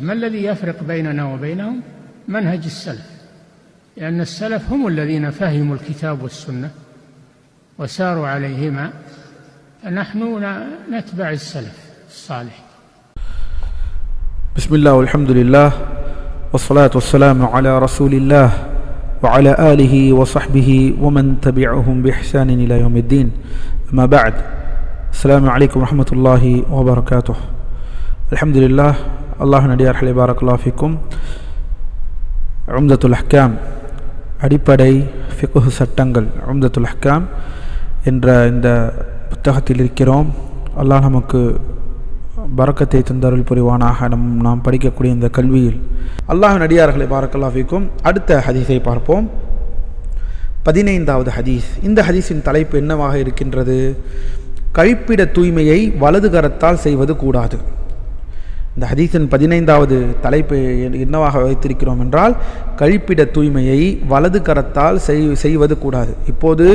ما الذي يفرق بيننا وبينهم؟ منهج السلف. لأن السلف هم الذين فهموا الكتاب والسنة وساروا عليهما. فنحن نتبع السلف الصالح. بسم الله والحمد لله والصلاة والسلام على رسول الله وعلى آله وصحبه ومن تبعهم بإحسان إلى يوم الدين. أما بعد السلام عليكم ورحمة الله وبركاته. الحمد لله அல்லாஹ் நடிகார்களை பாரக்குல்லாஃபிக்கும் அம்தத்துல் ஹக்காம் அடிப்படை ஃபிகுஹு சட்டங்கள் அம்தத்துல் ஹக்காம் என்ற இந்த புத்தகத்தில் இருக்கிறோம். அல்லாஹ் நமக்கு பறக்கத்தை தந்தருள் புரிவானாக. நம் நாம் படிக்கக்கூடிய இந்த கல்வியில். அல்லாஹ் நடிகார்களை பாரக்கல்லாஃபிக்கும் அடுத்த ஹதீஸை பார்ப்போம். பதினைந்தாவது ஹதீஸ். இந்த ஹதீஸின் தலைப்பு என்னவாக இருக்கின்றது? கழிப்பிட தூய்மையை வலது கரத்தால் செய்வது கூடாது. இந்த ஹதீஸின் பதினைந்தாவது தலைப்பு என்னவாக வைத்திருக்கிறோம் என்றால் கழிப்பிட தூய்மையை வலது கரத்தால் செய் செய்வது கூடாது. இப்போது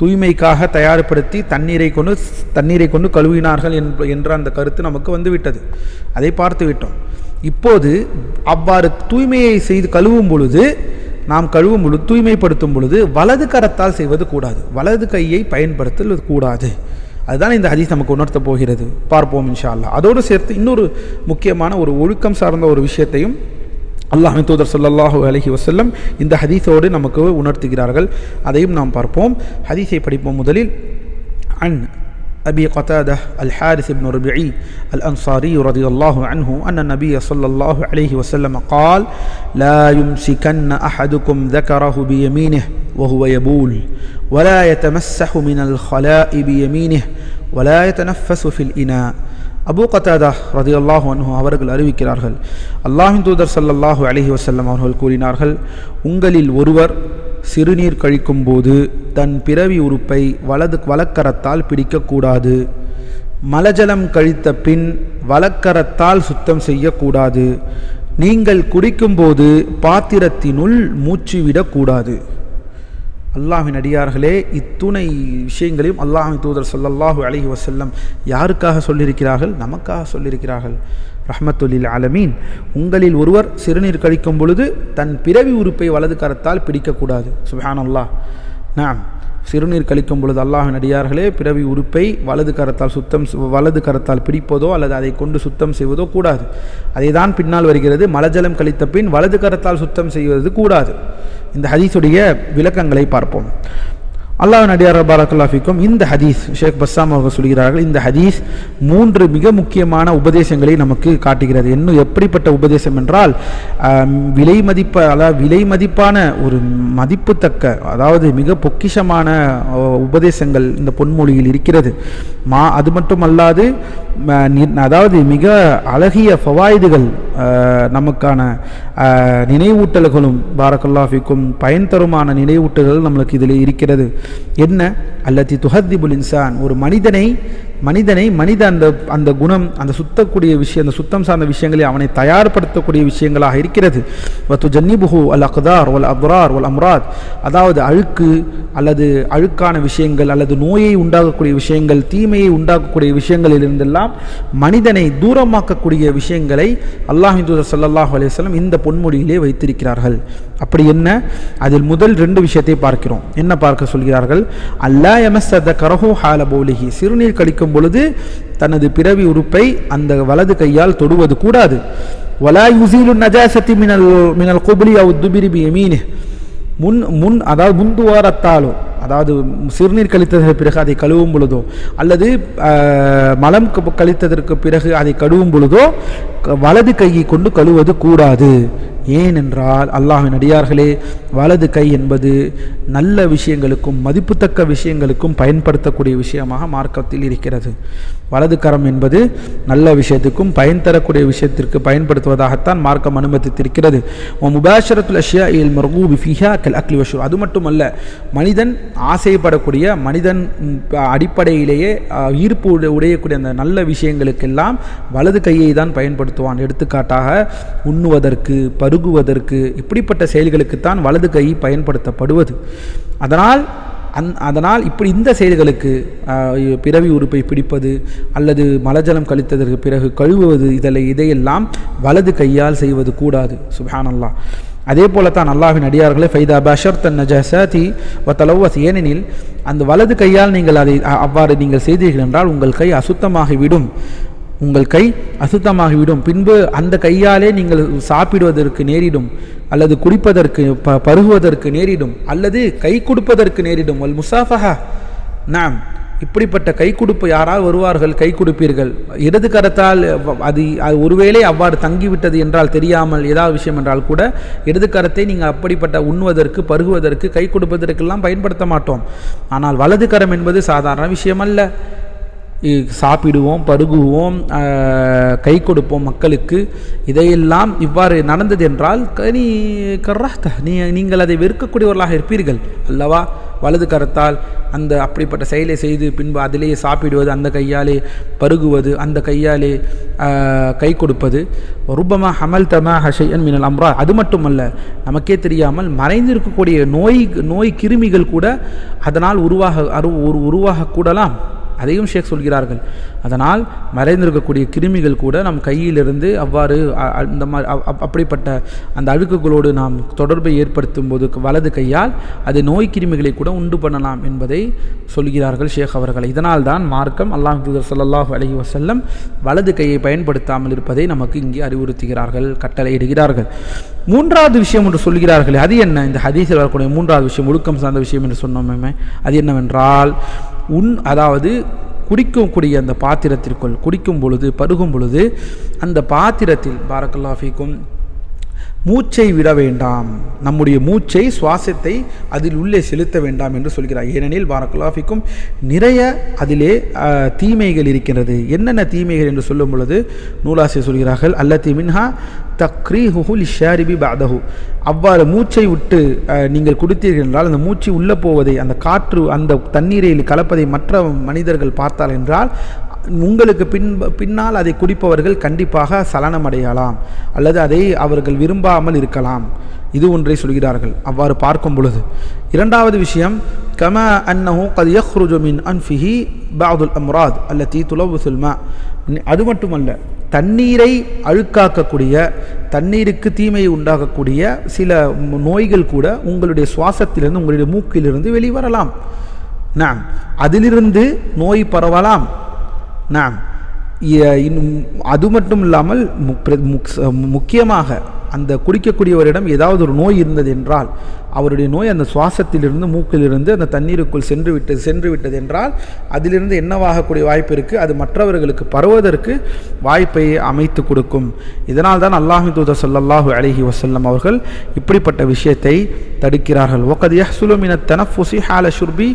தூய்மைக்காக தயார்படுத்தி தண்ணீரை கொண்டு தண்ணீரை கொண்டு கழுவினார்கள் என்ற அந்த கருத்து நமக்கு வந்துவிட்டது. அதை பார்த்து விட்டோம். இப்போது அவ்வாறு தூய்மையை செய்து கழுவும் பொழுது நாம் கழுவும் பொழுது தூய்மைப்படுத்தும் பொழுது வலது கரத்தால் செய்வது கூடாது. வலது கையை பயன்படுத்துவது கூடாது. அதுதான் இந்த ஹதீஸ் நமக்கு உணர்த்த போகிறது. பார்ப்போம் இன்ஷா அல்லா அதோடு சேர்த்து இன்னொரு முக்கியமான ஒரு ஒழுக்கம் சார்ந்த ஒரு விஷயத்தையும் அல்லாஹின் தூதர் சொல்லல்லாஹு அலஹி வசல்லம் இந்த ஹதீஸோடு நமக்கு உணர்த்துகிறார்கள். அதையும் நாம் பார்ப்போம். ஹதீஸை படிப்போம் முதலில். அன் أبي قتادة الحارث بن ربيعي الأنصاري رضي الله عنه أن النبي صلى الله عليه وسلم قال لا يمسكن أحدكم ذكره بيمينه وهو يبول ولا يتمسح من الخلاء بيمينه ولا يتنفس في الإناء அபு கத்தாதா ரதி அல்லாஹு அன்ஹு அவர்கள் அறிவிக்கிறார்கள் அல்லாஹின் தூதர் சல்லல்லாஹு அலஹி வசல்லம் அவர்கள் கூறினார்கள் உங்களில் ஒருவர் சிறுநீர் கழிக்கும்போது தன் பிறவி உறுப்பை வலது வலக்கரத்தால் பிடிக்கக்கூடாது. மலஜலம் கழித்த பின் வலக்கரத்தால் சுத்தம் செய்யக்கூடாது. நீங்கள் குடிக்கும்போது பாத்திரத்தினுள் மூச்சு விடக்கூடாது. அல்லாஹின் அடியார்களே இத்துணை விஷயங்களையும் அல்லாஹின் தூதர் சொல்லல்லாஹு அலஹி வசல்லம் யாருக்காக சொல்லியிருக்கிறார்கள்? நமக்காக சொல்லியிருக்கிறார்கள். ரஹமத்துல்லில் ஆலமீன் உங்களில் ஒருவர் சிறுநீர் கழிக்கும் பொழுது தன் பிறவி உறுப்பை வலது கரத்தால் பிடிக்கக்கூடாது. சுபஹான் அல்லாஹ் நாம் சிறுநீர் கழிக்கும் பொழுது அல்லாஹின் அடியார்களே பிறவி உறுப்பை வலது கரத்தால் சுத்தம் வலது கரத்தால் பிடிப்பதோ அல்லது அதை கொண்டு சுத்தம் செய்வதோ கூடாது. அதை தான் பின்னால் வருகிறது மலஜலம் கழித்த பின் வலது கரத்தால் சுத்தம் செய்வது கூடாது. இந்த ஹதீஸுடைய விளக்கங்களை பார்ப்போம். அல்லாஹ் நடிகார் பாரக்கல்லாஃபிக்கும் இந்த ஹதீஸ் ஷேக் பஸ்ஸாம் அவர்கள் சொல்கிறார்கள் இந்த ஹதீஸ் மூன்று மிக முக்கியமான உபதேசங்களை நமக்கு காட்டுகிறது. இன்னும் எப்படிப்பட்ட உபதேசம் என்றால் விலை மதிப்ப அதாவது விலை மதிப்பான ஒரு மதிப்புத்தக்க அதாவது மிக பொக்கிஷமான உபதேசங்கள் இந்த பொன்மொழியில் இருக்கிறது. மா அது மட்டும் அல்லாது அதாவது மிக அழகிய ஃபவாயுதுகள் நமக்கான நினைவூட்டல்களும் பாரக்கல்லாஃபிக்கும் பயன் தருமான நினைவூட்டல்கள் நம்மளுக்கு இதில் இருக்கிறது. என்ன? அல்லத்தி துஹத்திபுல் இன்சான் ஒரு மனிதனை மனிதனை மனித அந்த அந்த குணம் அந்த சுத்தக்கூடிய விஷயம் அந்த சுத்தம் சார்ந்த விஷயங்களை அவனை தயார்படுத்தக்கூடிய விஷயங்களாக இருக்கிறது. வத்து ஜன்னிபுஹு அல் அக்தார் ஒல் அப்ரார் ஒல் அம்ராத். அதாவது அழுக்கு அல்லது அழுக்கான விஷயங்கள் அல்லது நோயை உண்டாகக்கூடிய விஷயங்கள் தீமையை உண்டாக்கக்கூடிய விஷயங்களில் இருந்தெல்லாம் மனிதனை தூரமாக்கக்கூடிய விஷயங்களை அல்லாஹின் தூதர் சல்லாஹூ அலையம் இந்த பொன்மொழியிலே வைத்திருக்கிறார்கள். அப்படி என்ன? அதில் முதல் ரெண்டு விஷயத்தை பார்க்கிறோம். என்ன பார்க்க சொல்கிறார்கள்? அல்லா எமஸ்த கரஹோ ஹாலபோலிஹி சிறுநீர் கழிக்கும் பொழுது தனது பிறவி உறுப்பை அந்த வலது கையால் தொடுவது கூடாது. வலா யுசீலு நஜாசத்தி மினல் மினல் குபுலி அவு எமீனு முன் முன் அதாவது முந்துவாரத்தாலோ அதாவது சிறுநீர் கழித்ததற்கு பிறகு அதை கழுவும் பொழுதோ அல்லது மலம் கழித்ததற்கு பிறகு அதை கழுவும் பொழுதோ வலது கையை கொண்டு கழுவது கூடாது. ஏனென்றால் அல்லாஹின் அடியார்களே வலது கை என்பது நல்ல விஷயங்களுக்கும் மதிப்புத்தக்க விஷயங்களுக்கும் பயன்படுத்தக்கூடிய விஷயமாக மார்க்கத்தில் இருக்கிறது. வலது கரம் என்பது நல்ல விஷயத்துக்கும் பயன் தரக்கூடிய விஷயத்திற்கு பயன்படுத்துவதாகத்தான் மார்க்கம் அனுமதித்திருக்கிறது. முபாஷரத்துல் அஷியா இல் மர்கூபி ஃபிஹா கல் அக்லி வஷூர். அது மட்டுமல்ல மனிதன் ஆசைப்படக்கூடிய மனிதன் அடிப்படையிலேயே ஈர்ப்பு உடையக்கூடிய அந்த நல்ல விஷயங்களுக்கெல்லாம் வலது கையை தான் பயன்படுத்துவான். எடுத்துக்காட்டாக உண்ணுவதற்கு பருகுவதற்கு இப்படிப்பட்ட செயல்களுக்குத்தான் வலது கை பயன்படுத்தப்படுவது. அதனால் அந் அதனால் இப்படி இந்த செயல்களுக்கு பிறவி உறுப்பை பிடிப்பது அல்லது மலஜலம் கழித்ததற்கு பிறகு கழுவுவது இதில் இதையெல்லாம் வலது கையால் செய்வது கூடாது. சுபஹானல்லாஹ். அதே போல தான் அல்லாஹின் அடியார்களே ஃபைதா பஷர் தன் ஜசாதி வ ஏனெனில் அந்த வலது கையால் நீங்கள் அதை அவ்வாறு நீங்கள் செய்தீர்கள் என்றால் உங்கள் கை அசுத்தமாகிவிடும். உங்கள் கை அசுத்தமாகிவிடும். பின்பு அந்த கையாலே நீங்கள் சாப்பிடுவதற்கு நேரிடும் அல்லது குடிப்பதற்கு ப பருகுவதற்கு நேரிடும் அல்லது கை கொடுப்பதற்கு நேரிடும். வல் முசாஃபஹா. நாம். இப்படிப்பட்ட கை கொடுப்பு யாராவது வருவார்கள்? கை கொடுப்பீர்கள் இடது கரத்தால் அது அது ஒருவேளை அவ்வாறு தங்கிவிட்டது என்றால் தெரியாமல் ஏதாவது விஷயம் என்றால் கூட இடது கரத்தை நீங்கள் அப்படிப்பட்ட உண்ணுவதற்கு பருகுவதற்கு கை கொடுப்பதற்கெல்லாம் பயன்படுத்த மாட்டோம். ஆனால் வலது கரம் என்பது சாதாரண விஷயமல்ல. சாப்பிடுவோம் பருகுவோம் கை கொடுப்போம் மக்களுக்கு. இதையெல்லாம் இவ்வாறு நடந்தது என்றால் நீ கர்ராஹ்த நீ நீங்கள் அதை வெறுக்கக்கூடியவர்களாக இருப்பீர்கள். அல்லவா? வலது கரத்தால் அந்த அப்படிப்பட்ட செயலை செய்து பின்பு அதிலேயே சாப்பிடுவது அந்த கையாலே பருகுவது அந்த கையாலே கை கொடுப்பது. ரூபமாக ஹமல் தமா ஹஷையன் மினல் அம்ரா அது மட்டுமல்ல நமக்கே தெரியாமல் மறைந்திருக்கக்கூடிய நோய் நோய் கிருமிகள் கூட அதனால் உருவாக அரு உரு- உருவாகக்கூடலாம். அதையும் ஷேக் சொல்கிறார்கள். அதனால் மறைந்திருக்கக்கூடிய கிருமிகள் கூட நம் கையிலிருந்து அவ்வாறு அந்த மாதிரி அப்படிப்பட்ட அந்த அழுக்குகளோடு நாம் தொடர்பை ஏற்படுத்தும் போது வலது கையால் அது நோய் கிருமிகளை கூட உண்டு பண்ணலாம் என்பதை சொல்கிறார்கள் ஷேக் அவர்கள். இதனால் தான் மார்க்கம் அல்லாஹ் தூதர் ஸல்லல்லாஹு அலைஹி வஸல்லம் வலது கையை பயன்படுத்தாமல் இருப்பதை நமக்கு இங்கே அறிவுறுத்துகிறார்கள் கட்டளையிடுகிறார்கள். மூன்றாவது விஷயம் என்று சொல்கிறார்கள் அது என்ன? இந்த ஹதீஸில் வரக்கூடிய மூன்றாவது விஷயம் ஒழுக்கம் சார்ந்த விஷயம் என்று சொன்னோமே அது என்னவென்றால் உன் அதாவது குடிக்கக்கூடிய அந்த பாத்திரத்திற்குள் குடிக்கும் பொழுது பருகும் பொழுது அந்த பாத்திரத்தில் பாரக்கல்லாஃபிக்கும் மூச்சை விட வேண்டாம். நம்முடைய மூச்சை சுவாசத்தை அதில் உள்ளே செலுத்த வேண்டாம் என்று சொல்கிறார். ஏனெனில் பாரக்கலாஃபிக்கும் நிறைய அதிலே தீமைகள் இருக்கின்றது. என்னென்ன தீமைகள் என்று சொல்லும் பொழுது நூலாசிரியர் சொல்கிறார்கள் அல்லத்தி மின்ஹா தக்ரீஹுல் ஷாரிபி பாதஹு அவ்வாறு மூச்சை விட்டு நீங்கள் குடித்தீர்கள் என்றால் அந்த மூச்சு உள்ளே போவதை அந்த காற்று அந்த தண்ணீரில் கலப்பதை மற்ற மனிதர்கள் பார்த்தால் என்றால் உங்களுக்கு பின் பின்னால் அதை குடிப்பவர்கள் கண்டிப்பாக சலனமடையலாம் அல்லது அதை அவர்கள் விரும்பாமல் இருக்கலாம். இது ஒன்றை சொல்கிறார்கள். அவ்வாறு பார்க்கும் பொழுது. இரண்டாவது விஷயம் கம அன்னஹு கத் யஹ்ருஜு மின் அன்ஃபிஹி பாதுல் அம்ராத் அல்லதி துலவு சுல்மா அது மட்டுமல்ல தண்ணீரை அழுக்காக்கக்கூடிய தண்ணீருக்கு தீமையை உண்டாகக்கூடிய சில நோய்கள் கூட உங்களுடைய சுவாசத்திலிருந்து உங்களுடைய மூக்கிலிருந்து வெளிவரலாம். நாம் அதிலிருந்து நோய் பரவலாம். நாம் இன்னும் அது மட்டும் இல்லாமல் முக்கியமாக அந்த குடிக்கக்கூடியவரிடம் ஏதாவது ஒரு நோய் இருந்தது என்றால் அவருடைய நோய் அந்த சுவாசத்திலிருந்து மூக்கிலிருந்து அந்த தண்ணீருக்குள் சென்று விட்டு சென்று விட்டது என்றால் அதிலிருந்து என்னவாகக்கூடிய வாய்ப்பு இருக்குது அது மற்றவர்களுக்கு பரவுவதற்கு வாய்ப்பை அமைத்து கொடுக்கும். இதனால் தான் அல்லாஹி தூத சொல்லல்லாஹு அலிஹி வசல்லம் அவர்கள் இப்படிப்பட்ட விஷயத்தை தடுக்கிறார்கள். ஒகது யஹ்சுலுமின தனஃபுசி ஹால ஷுர்பி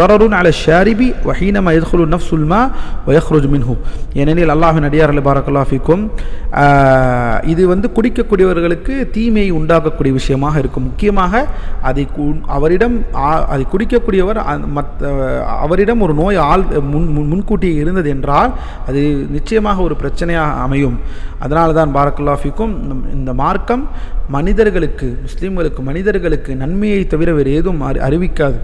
தொடருன் அல ஷாரிபி வஹீன மயத்ஹுலு நஃப்சுல்மா வயஹ்ருஜ் மின்ஹூ. ஏனெனில் அல்லாஹின் அடியார்கள் பாரக்கல்லாஃபிக்கும் இது வந்து குடிக்கக்கூடியவர்களுக்கு தீமையை உண்டாக்கக்கூடிய விஷயமாக இருக்கும். முக்கியமாக அதை கு- அவரிடம் அதை குடிக்கக்கூடியவர் மற்ற அவரிடம் ஒரு நோய் ஆள் முன் முன்- முன்கூட்டியே இருந்தது என்றால் அது நிச்சயமாக ஒரு பிரச்சனையாக அமையும். அதனால தான் பாரக்குல்லாஃபிக்கும் இந்த மார்க்கம் மனிதர்களுக்கு முஸ்லீம்களுக்கு மனிதர்களுக்கு நன்மையை தவிர வேறு ஏதும் அறி- அறிவிக்காது.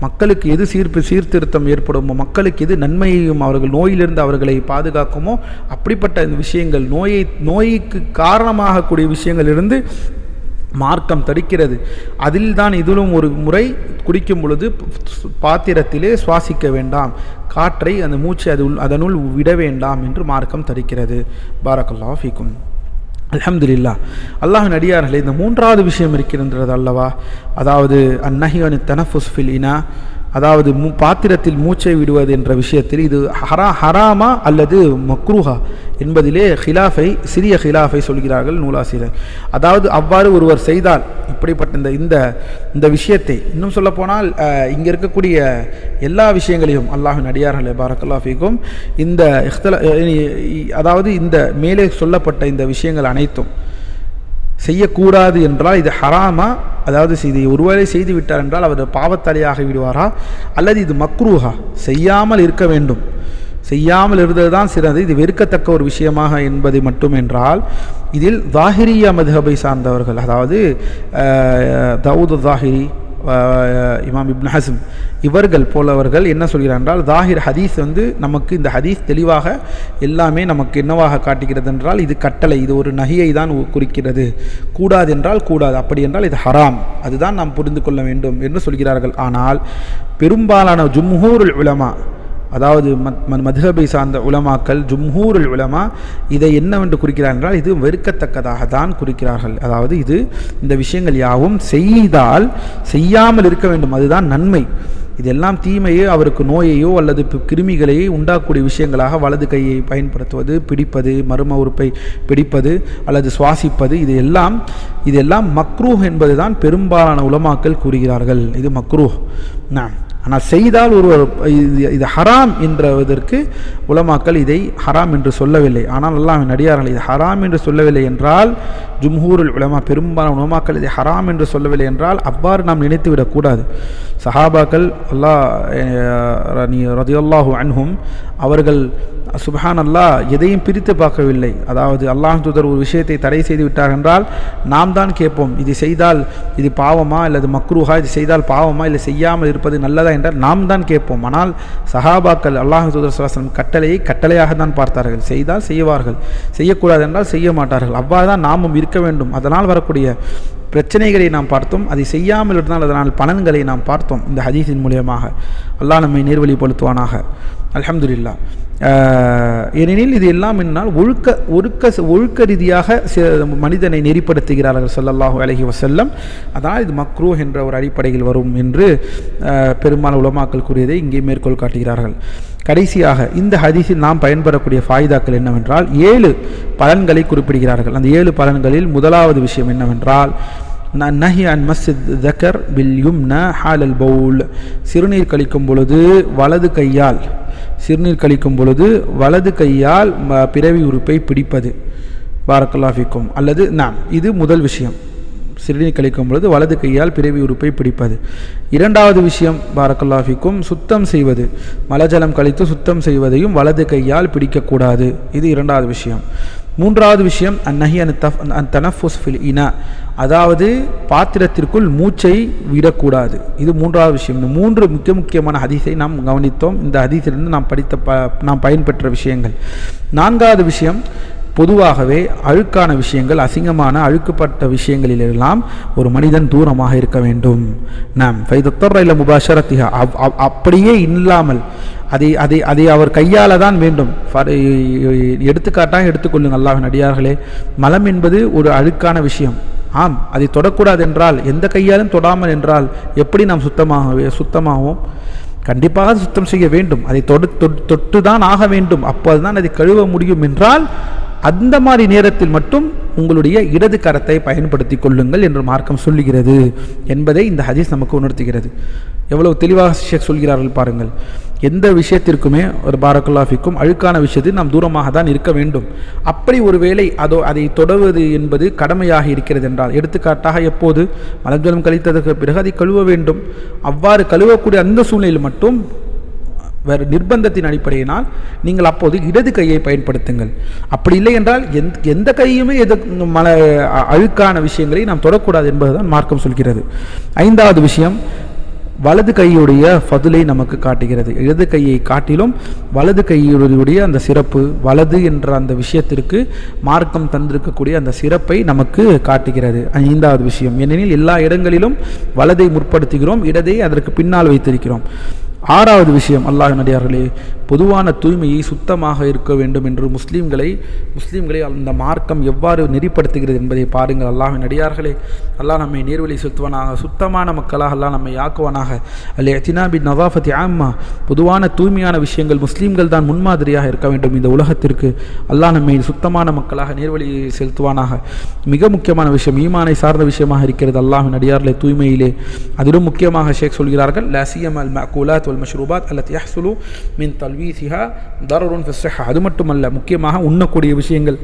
மக்களுக்கு எது சீர்ப்பு சீர்திருத்தம் ஏற்படுமோ மக்களுக்கு எது நன்மையையும் அவர்கள் நோயிலிருந்து அவர்களை பாதுகாக்குமோ அப்படிப்பட்ட இந்த விஷயங்கள் நோயை நோய்க்கு காரணமாகக்கூடிய விஷயங்களிலிருந்து மார்க்கம் தடுக்கிறது. அதில் தான் இதிலும் ஒரு முறை குடிக்கும் பொழுது பாத்திரத்திலே சுவாசிக்க வேண்டாம். காற்றை அந்த மூச்சை அது உள் அதனுள் விட வேண்டாம் என்று மார்க்கம் தடுக்கிறது. பாரக்கல்லா ஃபீக்கும். அலமதுல்லா அல்லாஹ் அடியார்களே இந்த மூன்றாவது விஷயம் இருக்கின்றது அல்லவா? அதாவது அந்நஹிவனி தனஃபுஸ் ஃபில் இனா அதாவது மூ பாத்திரத்தில் மூச்சை விடுவது என்ற விஷயத்தில் இது ஹரா ஹராமா அல்லது மக்ரூஹா என்பதிலே ஹிலாஃபை சிறிய ஹிலாஃபை சொல்கிறார்கள் நூலாசிரியர். அதாவது அவ்வாறு ஒருவர் செய்தால் இப்படிப்பட்ட இந்த இந்த இந்த விஷயத்தை இன்னும் சொல்லப்போனால் இங்கே இருக்கக்கூடிய எல்லா விஷயங்களையும் அல்லாஹின் அடியார்களே பாரக்கல்லாஃபிக்கும் இந்த இஹ்தலா அதாவது இந்த மேலே சொல்லப்பட்ட இந்த விஷயங்கள் அனைத்தும் செய்யக்கூடாது என்றால் இது ஹராமா? அதாவது இது ஒருவேளை செய்து விட்டார் என்றால் அவர் பாவத்தாளியாகி விடுவாரா? அல்லது இது மக்ரூஹா? செய்யாமல் இருக்க வேண்டும். செய்யாமல் இருந்தது தான் சிறந்தது. இது வெறுக்கத்தக்க ஒரு விஷயமாக என்பது மட்டும் என்றால் இதில் தாஹிரியா மதுஹபை சார்ந்தவர்கள் அதாவது தவுது தாஹிரி இமாம் இப்னு ஹசம். இவர்கள் போலவர்கள் என்ன சொல்கிறார் என்றால் தாஹிர் ஹதீஸ் வந்து நமக்கு இந்த ஹதீஸ் தெளிவாக எல்லாமே நமக்கு என்னவாக காட்டுகிறது என்றால் இது கட்டளை இது ஒரு நகையை தான் குறிக்கிறது. கூடாது என்றால் கூடாது அப்படி என்றால் இது ஹராம். அதுதான் நாம் புரிந்து கொள்ள வேண்டும் என்று சொல்கிறார்கள். ஆனால் பெரும்பாலான ஜும்ஹூருல் உலமா அதாவது மத் மதுஹபை சார்ந்த உலமாக்கள் ஜும்ஹூருல் உலமா இதை என்னவென்று குறிக்கிறார் என்றால் இது வெறுக்கத்தக்கதாக தான் குறிக்கிறார்கள். அதாவது இது இந்த விஷயங்கள் யாவும் செய்தால் செய்யாமல் இருக்க வேண்டும். அதுதான் நன்மை. இதெல்லாம் தீமையோ அவருக்கு நோயையோ அல்லது கிருமிகளையோ உண்டாக்கக்கூடிய விஷயங்களாக வலது கையை பயன்படுத்துவது பிடிப்பது மர்ம உறுப்பை பிடிப்பது அல்லது சுவாசிப்பது இது எல்லாம் இதெல்லாம் மக்ரூஹ் என்பதுதான் பெரும்பாலான உலமாக்கள் கூறுகிறார்கள். இது மக்ரூஹ். நான் ஆனால் செய்தால் ஒருவர் இது இது ஹராம் என்றதற்கு உலமாக்கள் இதை ஹராம் என்று சொல்லவில்லை. ஆனால் அல்லாஹ்வின் நடிகார்கள் இது ஹராம் என்று சொல்லவில்லை என்றால் ஜும்ஹூருல் உலமா பெரும்பாலான உலமாக்கள் இதை ஹராம் என்று சொல்லவில்லை என்றால் அவ்வாறு நாம் நினைத்து விடக்கூடாது சஹாபாக்கள் அல்லாஹ் நீ ரதியுல்லாஹு அன்ஹும் அவர்கள் சுபஹான் அல்லாஹ் எதையும் பிரித்து பார்க்கவில்லை. அதாவது அல்லாஹ் தூதர் ஒரு விஷயத்தை தடை செய்து விட்டார் என்றால் நாம் தான் கேட்போம் இது செய்தால் இது பாவமா அல்லது மக்ரூஹா இது செய்தால் பாவமா இல்லை செய்யாமல் இருப்பது நல்லதா என்றால் நாம் தான் கேட்போம். ஆனால் சஹாபாக்கள் அல்லாஹ் தூதர் கட்டளையை கட்டளையாக தான் பார்த்தார்கள். செய்தால் செய்வார்கள். செய்யக்கூடாது என்றால் செய்ய மாட்டார்கள். அவ்வாறு தான் நாமும் இருக்க வேண்டும். அதனால் வரக்கூடிய பிரச்சனைகளை நாம் பார்த்தோம். அதை செய்யாமல் இருந்தால் அதனால் பலன்களை நாம் பார்த்தோம். இந்த ஹதீஸின் மூலியமாக. அல்லாஹ் நம்மை நேர்வழிப்படுத்துவானாக. அலமதுல்லா ஏனெனில் இது எல்லாம் என்னால் ஒழுக்க ஒழுக்க ஒழுக்க ரீதியாக மனிதனை நெறிப்படுத்துகிறார்கள் சொல்லல்லாஹு அழகி வசல்லம் அதான் இது மக்ரூ என்ற ஒரு அடிப்படையில் வரும் என்று பெரும்பாலும் பெரும்பாலான உலமாக்கள் கூறியதை இங்கே மேற்கோள் காட்டுகிறார்கள். கடைசியாக இந்த ஹதீஸில் நாம் பயன்பெறக்கூடிய ஃபாய்தாக்கள் என்னவென்றால் ஏழு பலன்களை குறிப்பிடுகிறார்கள். அந்த ஏழு பலன்களில் முதலாவது விஷயம் என்னவென்றால் நஹி அன் மஸ்ஜித் தக்கர் பில் ஹாலல் பவுல். சிறுநீர் கழிக்கும் பொழுது வலது கையால் சிறுநீர் கழிக்கும் பொழுது வலது கையால் பிறவி உறுப்பை பிடிப்பது. பாரக்கல்லாஃபிக்கும் அல்லது நாம் இது முதல் விஷயம். சிறுநீர் கழிக்கும் பொழுது வலது கையால் பிறவி உறுப்பை பிடிப்பது. இரண்டாவது விஷயம் பாரக்கல்லாஃபிக்கும் சுத்தம் செய்வது. மலஜலம் கழித்து சுத்தம் செய்வதையும் வலது கையால் பிடிக்கக்கூடாது. இது இரண்டாவது விஷயம். மூன்றாவது விஷயம் அந்நஹி அன் தஃப் அன் தனஃபுஸ் ஃபில் இனா. அதாவது பாத்திரத்திற்குள் மூச்சை விடக்கூடாது. இது மூன்றாவது விஷயம். இந்த மூன்று முக்கிய முக்கியமான ஹதீஸை நாம் கவனித்தோம். இந்த ஹதீஸிலிருந்து நாம் படித்த ப நாம் பயன்பெற்ற விஷயங்கள். நான்காவது விஷயம் பொதுவாகவே அழுக்கான விஷயங்கள் அசிங்கமான அழுக்குப்பட்ட விஷயங்களிலெல்லாம் ஒரு மனிதன் தூரமாக இருக்க வேண்டும். நாம் ஃபைதத்தொர்ரையில் முபாஷரத்திகா அவ் அப்படியே இல்லாமல் அதை அதை அதை அவர் கையால தான் வேண்டும் எடுத்துக்காட்டாக எடுத்துக்கொள்ளுங்கள் அல்லாஹின் அடியார்களே மலம் என்பது ஒரு அழுக்கான விஷயம். ஆம் அதை தொடக்கூடாது என்றால் எந்த கையாலும் தொடாமல் என்றால் எப்படி நாம் சுத்தமாக சுத்தமாகவும் கண்டிப்பாக சுத்தம் செய்ய வேண்டும். அதை தொடு தொட்- தொட்டு தான் ஆக வேண்டும். அப்போதுதான் அதை கழுவ முடியும் என்றால் அந்த மாதிரி நேரத்தில் மட்டும் உங்களுடைய இடது கரத்தை பயன்படுத்தி கொள்ளுங்கள் என்று மார்க்கம் சொல்லுகிறது என்பதை இந்த ஹதீஸ் நமக்கு உணர்த்துகிறது. எவ்வளவு தெளிவாக ஷேக் சொல்கிறார்கள் பாருங்கள். எந்த விஷயத்திற்குமே ஒரு பாரக்குல்லாஃபிக்கும் அழுக்கான விஷயத்தில் நாம் தூரமாக தான் இருக்க வேண்டும். அப்படி ஒருவேளை அதோ அதை தொடர்வது என்பது கடமையாக இருக்கிறது என்றால் எடுத்துக்காட்டாக எப்போது மலஞ்சலம் கழித்ததற்கு பிறகு அதை கழுவ வேண்டும். அவ்வாறு கழுவக்கூடிய அந்த சூழ்நிலையில் மட்டும் வேறு நிர்பந்தத்தின் அடிப்படையினால் நீங்கள் அப்போது இடது கையை பயன்படுத்துங்கள். அப்படி இல்லை என்றால் எந்த எந்த கையுமே எது மல அழுக்கான விஷயங்களை நாம் தொடக்கூடாது என்பதுதான் மார்க்கம் சொல்கிறது. ஐந்தாவது விஷயம் வலது கையுடைய ஃபதுலை நமக்கு காட்டுகிறது. இடது கையை காட்டிலும் வலது கையுடைய அந்த சிறப்பு வலது என்ற அந்த விஷயத்திற்கு மார்க்கம் தந்திருக்கக்கூடிய அந்த சிறப்பை நமக்கு காட்டுகிறது. ஐந்தாவது விஷயம் ஏனெனில் எல்லா இடங்களிலும் வலதை முற்படுத்துகிறோம் இடதை அதற்கு பின்னால் வைத்திருக்கிறோம். ஆறாவது விஷயம் அல்லாஹ் நடிகார்களே பொதுவான தூய்மையை சுத்தமாக இருக்க வேண்டும் என்று முஸ்லீம்களை முஸ்லீம்களை அந்த மார்க்கம் எவ்வாறு நெறிப்படுத்துகிறது என்பதை பாருங்கள். அல்லாஹ் நடிகார்களே அல்லாஹ் நம்மை நேர்வழி செலுத்துவானாக சுத்தமான மக்களாக அல்லாஹ் நம்மை ஆக்குவானாக. அல்லே அத்தினாபி நவாஃபத்தி ஆம்மா பொதுவான தூய்மையான விஷயங்கள் முஸ்லீம்கள் தான் முன்மாதிரியாக இருக்க வேண்டும் இந்த உலகத்திற்கு. அல்லாஹ் நம்மை சுத்தமான மக்களாக நேர்வழி செலுத்துவானாக. மிக முக்கியமான விஷயம் ஈமானை சார்ந்த விஷயமாக இருக்கிறது அல்லாஹ் நடிகார்களே தூய்மையிலே. அதிலும் முக்கியமாக ஷேக் சொல்கிறார்கள் லசியம் அல் மகுலாத் والمشروبات التي يحصل من تلويثها ضرر في الصحة அது மட்டுமல்ல முக்கியமாக உண்ணக்கூடிய விஷயங்கள்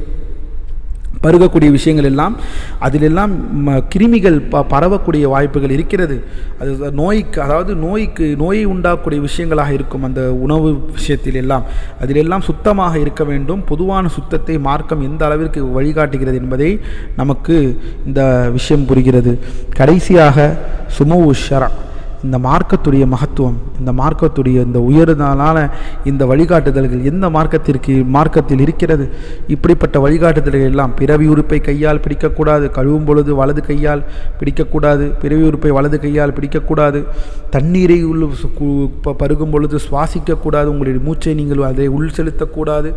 பருகக்கூடிய விஷயங்கள் எல்லாம் அதிலெல்லாம் ம- கிருமிகள் ப பரவக்கூடிய வாய்ப்புகள் இருக்கிறது. அது நோய்க்கு அதாவது நோய்க்கு நோயை உண்டாக்கக்கூடிய விஷயங்களாக இருக்கும் அந்த உணவு விஷயத்தில் எல்லாம் அதிலெல்லாம் சுத்தமாக இருக்க வேண்டும். பொதுவான சுத்தத்தை மார்க்கம் எந்த அளவிற்கு வழிகாட்டுகிறது என்பதை நமக்கு இந்த விஷயம் புரிகிறது. கடைசியாக சுமவு ஷரா. இந்த மார்க்கத்துடைய மகத்துவம் இந்த மார்க்கத்துடைய இந்த உயர்ந்தாலான இந்த வழிகாட்டுதல்கள் எந்த மார்க்கத்திற்கு மார்க்கத்தில் இருக்கிறது? இப்படிப்பட்ட வழிகாட்டுதல்கள் எல்லாம் பிறவி உறுப்பை கையால் பிடிக்கக்கூடாது கழுவும் பொழுது வலது கையால் பிடிக்கக்கூடாது பிறவி உறுப்பை வலது கையால் பிடிக்கக்கூடாது தண்ணீரை உள் பருகும் பொழுது சுவாசிக்கக்கூடாது உங்களுடைய மூச்சை நீங்கள் அதை உள் செலுத்தக்கூடாது.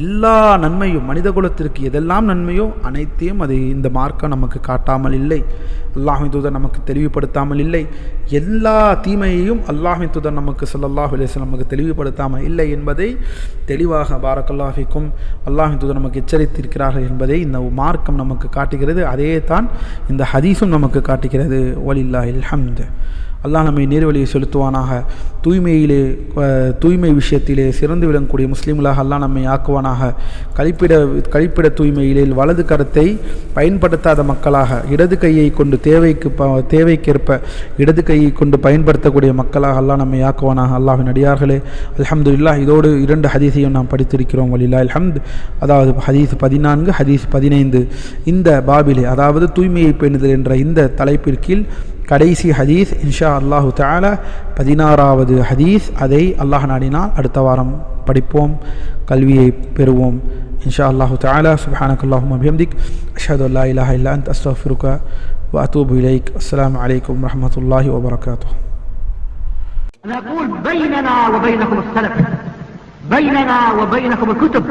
எல்லா நன்மையும் மனித குலத்திற்கு எதெல்லாம் நன்மையோ அனைத்தையும் அதை இந்த மார்க்கம் நமக்கு காட்டாமல் இல்லை. அல்லாஹ் தூதர் நமக்கு தெளிவுபடுத்தாமல் இல்லை. எல்லா தீமையையும் அல்லாஹின் தூதர் நமக்கு ஸல்லல்லாஹு அலைஹி நமக்கு தெளிவுபடுத்தாமல் இல்லை என்பதை தெளிவாக பாரக்கல்லாஹிக்கும் அல்லாஹின் தூதர் நமக்கு எச்சரித்திருக்கிறார்கள் என்பதை இந்த மார்க்கம் நமக்கு காட்டுகிறது. அதே தான் இந்த ஹதீஸும் நமக்கு காட்டுகிறது. வலில்லாஹில் ஹம்து அல்லாஹ் நம்மை நேர்வழியை செலுத்துவானாக. தூய்மையிலே தூய்மை விஷயத்திலே சிறந்து விளங்கக்கூடிய முஸ்லீம்களாக அல்லாஹ் நம்மை ஆக்குவானாக. கழிப்பிட கழிப்பிட தூய்மையிலே வலது கரத்தை பயன்படுத்தாத மக்களாக இடது கையை கொண்டு தேவைக்கு ப தேவைக்கேற்ப இடது கையை கொண்டு பயன்படுத்தக்கூடிய மக்களாக அல்லாஹ் நம்மை ஆக்குவானாக. அல்லாஹின் அடியார்களே அல்ஹம்துலில்லாஹ் இதோடு இரண்டு ஹதீஸையும் நாம் படித்திருக்கிறோம். வலில்லா அல்ஹம்து அதாவது ஹதீஸ் பதினான்கு ஹதீஸ் பதினைந்து. இந்த பாபிலே அதாவது தூய்மையை பேணுதல் என்ற இந்த தலைப்பிற்கீழ் கடைசி ஹதீஸ் இன்ஷா அல்லாஹு தஆலா பதினாறாவது ஹதீஸ் அதை அல்லாஹ் நாடினால் அடுத்த வாரம் படிப்போம் கல்வியை பெறுவோம் இன்ஷா அல்லாஹு தஆலா சுப்ஹானக அல்லாஹும்ம பிஹம்திக் அஷ்ஹது அல்லா இலாஹா இல்லா அன்த அஸ்தக்ஃபிருக வ அத்தூபு இலைக் அஸ்ஸலாமு அலைக்கும் வரஹ்மத்துல்லாஹி வபரகாத்துஹு نقول بيننا وبينكم السلف بيننا وبينكم الكتب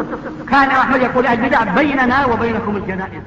كان احمد يقول البدع بيننا وبينكم الجنائز